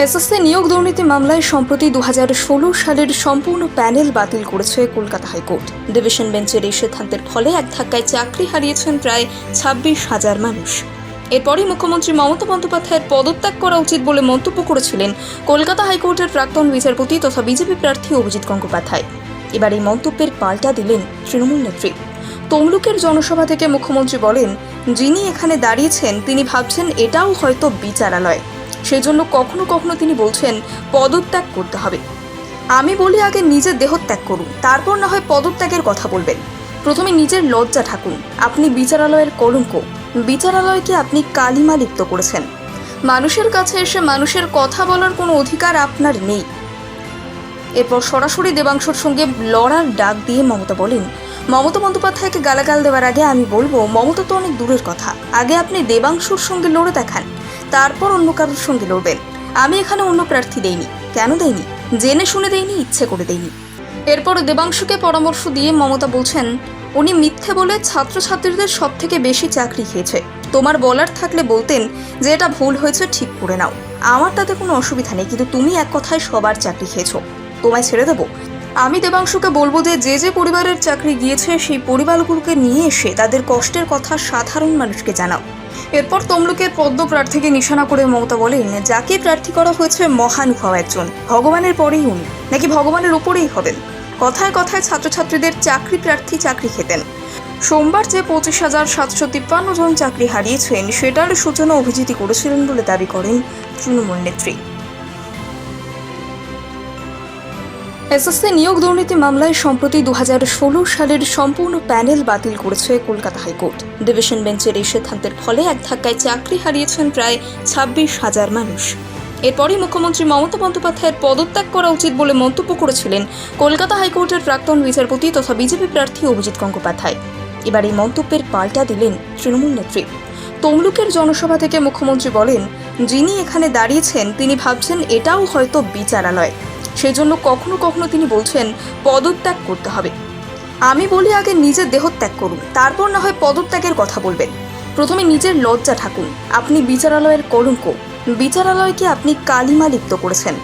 SSC নিয়োগ দুর্নীতি মামলায় সম্প্রতি দু হাজার ষোলো সালের সম্পূর্ণ প্যানেল বাতিল করেছে কলকাতা হাইকোর্ট। ডিভিশন বেঞ্চের এই সিদ্ধান্তের ফলে এক ধাক্কায় চাকরি হারিয়েছেন প্রায় ছাব্বিশ হাজার মানুষ। এরপরই মুখ্যমন্ত্রী মমতা বন্দ্যোপাধ্যায়ের পদত্যাগ করা উচিত বলে মন্তব্য করেছিলেন কলকাতা হাইকোর্টের প্রাক্তন বিচারপতি তথা বিজেপি প্রার্থী অভিজিৎ গঙ্গোপাধ্যায়। এবার এই মন্তব্যের পাল্টা দিলেন তৃণমূল নেত্রী। তমলুকের জনসভা থেকে মুখ্যমন্ত্রী বলেন, যিনি এখানে দাঁড়িয়েছেন, তিনি ভাবছেন এটাও হয়তো বিচারালয়। সেই জন্য কখনো কখনো তিনি বলছেন, পদত্যাগ করতে হবে। আমি বলি আগে নিজের দেহত্যাগ করুন, তারপর না হয় পদত্যাগের কথা বলবেন। প্রথমে নিজের লজ্জা ঠাকুন আপনি বিচারালয়ের কলঙ্ক। বিচারালয়কে আপনি কালিমা লিপ্ত করেছেন। মানুষের কাছে এসে মানুষের কথা বলার কোনো অধিকার আপনার নেই। এরপর সরাসরি দেবাংশুর সঙ্গে লড়ার ডাক দিয়ে মমতা বলেন, মমতা বন্দ্যোপাধ্যায়কে গালাগাল দেওয়ার আগে আমি বলব, মমতা তো অনেক দূরের কথা। আগে আপনি দেবাংশুর সঙ্গে লড়ে দেখান। তারপর অন্য কারোর সঙ্গে লড়বেন। আমি এখানে অন্য প্রার্থী দেইনি। কেন দেইনি? জেনে শুনে দেইনি, ইচ্ছে করে দেইনি। এরপর দেবাংশুকে পরামর্শ দিয়ে মমতা বলছেন, উনি মিথ্যে বলে ছাত্রছাত্রীদের সব থেকে বেশি চাকরি খেয়েছে। তোমার বলার থাকলে বলতেন যে এটা ভুল হয়েছে, ঠিক করে নাও। আমার তাতে কোনো অসুবিধা নেই, কিন্তু তুমি এক কথায় সবার চাকরি খেয়েছো। তোমায় ছেড়ে দেবো? আমি দেবাংশুকে বলব যে যে যে পরিবারের চাকরি গিয়েছে, সেই পরিবারগুলোকে নিয়ে এসে তাদের কষ্টের কথা সাধারণ মানুষকে জানাও। এরপর তমলুকের পদ্ম প্রার্থীকে নিশানা করে মমতা বলেন, যাকে প্রার্থী করা হয়েছে মহান মহানুভাব একজন। ভগবানের পরেই উনি। নাকি ভগবানের উপরেই হবেন? কথায় কথায় ছাত্রছাত্রীদের চাকরি প্রার্থী চাকরি খেতেন। সোমবার যে পঁচিশ হাজার সাতশো তিপ্পান্ন জন চাকরি হারিয়েছেন, সেটার সূচনা অভিজিৎই করেছিলেন বলে দাবি করেন তৃণমূল নেত্রী। এসএসসি নিয়োগ দুর্নীতি মামলায় সম্প্রতি দু হাজার ষোলো সালের সম্পূর্ণ প্যানেল বাতিল করেছে কলকাতা হাইকোর্ট। ডিভিশন বেঞ্চের এই সিদ্ধান্তের ফলে এক ধাক্কায় চাকরি হারিয়েছেন প্রায় ছাব্বিশ হাজার মানুষ। এরপরই মুখ্যমন্ত্রী মমতা বন্দ্যোপাধ্যায়ের পদত্যাগ করা উচিত বলে মন্তব্য করেছিলেন কলকাতা হাইকোর্টের প্রাক্তন বিচারপতি তথা বিজেপি প্রার্থী অভিজিৎ গঙ্গোপাধ্যায়। এবার এই মন্তব্যের পাল্টা দিলেন তৃণমূল নেত্রী। তমলুকের জনসভা থেকে মুখ্যমন্ত্রী বলেন, যিনি এখানে দাঁড়িয়েছেন, তিনি ভাবছেন এটাও হয়তো বিচারালয়। সেই জন্য কখনো কখনো তিনি বলছেন, পদত্যাগ করতে হবে। আমি বলি আগে নিজের দেহত্যাগ করুন, তারপর না হয় পদত্যাগের কথা বলবেন। প্রথমে নিজের লজ্জা ঠাকুন আপনি বিচারালয়ের কলঙ্ক। বিচারালয়কে আপনি কালিমা লিপ্ত করেছেন?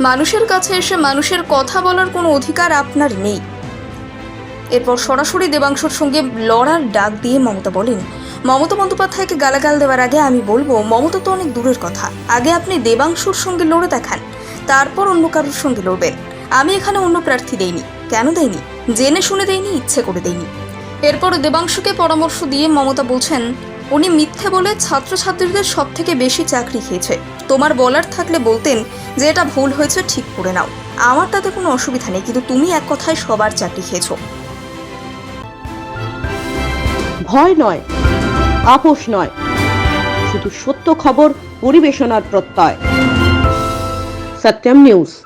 মানুষের কাছে এসে মানুষের কথা বলার কোনো অধিকার আপনার নেই। এরপর সরাসরি দেবাংশুর সঙ্গে লড়ার ডাক দিয়ে মমতা বলেন, মমতা বন্দ্যোপাধ্যায়কে গালাগাল দেওয়ার আগে আমি বলব, মমতা তো অনেক দূরের কথা। আগে আপনি দেবাংশুর সঙ্গে লড়ে দেখান। তারপর অন্য কারোর সঙ্গে লড়বেন আমি এখানে অন্য প্রার্থী দেইনি। কেন দেইনি? জেনে শুনে দেইনি, ইচ্ছে করে দেইনি। এরপর দেবাংশুকে পরামর্শ দিয়ে মমতা বলছেন, উনি মিথ্যে বলে ছাত্রছাত্রীদের সব থেকে বেশি চাকরি খেয়েছে। তোমার বলার থাকলে বলতেন যে এটা ভুল হয়েছে, ঠিক করে নাও। আমার তাতে কোনো অসুবিধা নেই, কিন্তু তুমি এক কথায় সবার চাকরি খেয়েছো। ভয় নয়, আপোষ নয়। শুধু সত্য খবর, পরিবেশনার প্রত্যয়। सत्यम न्यूज़।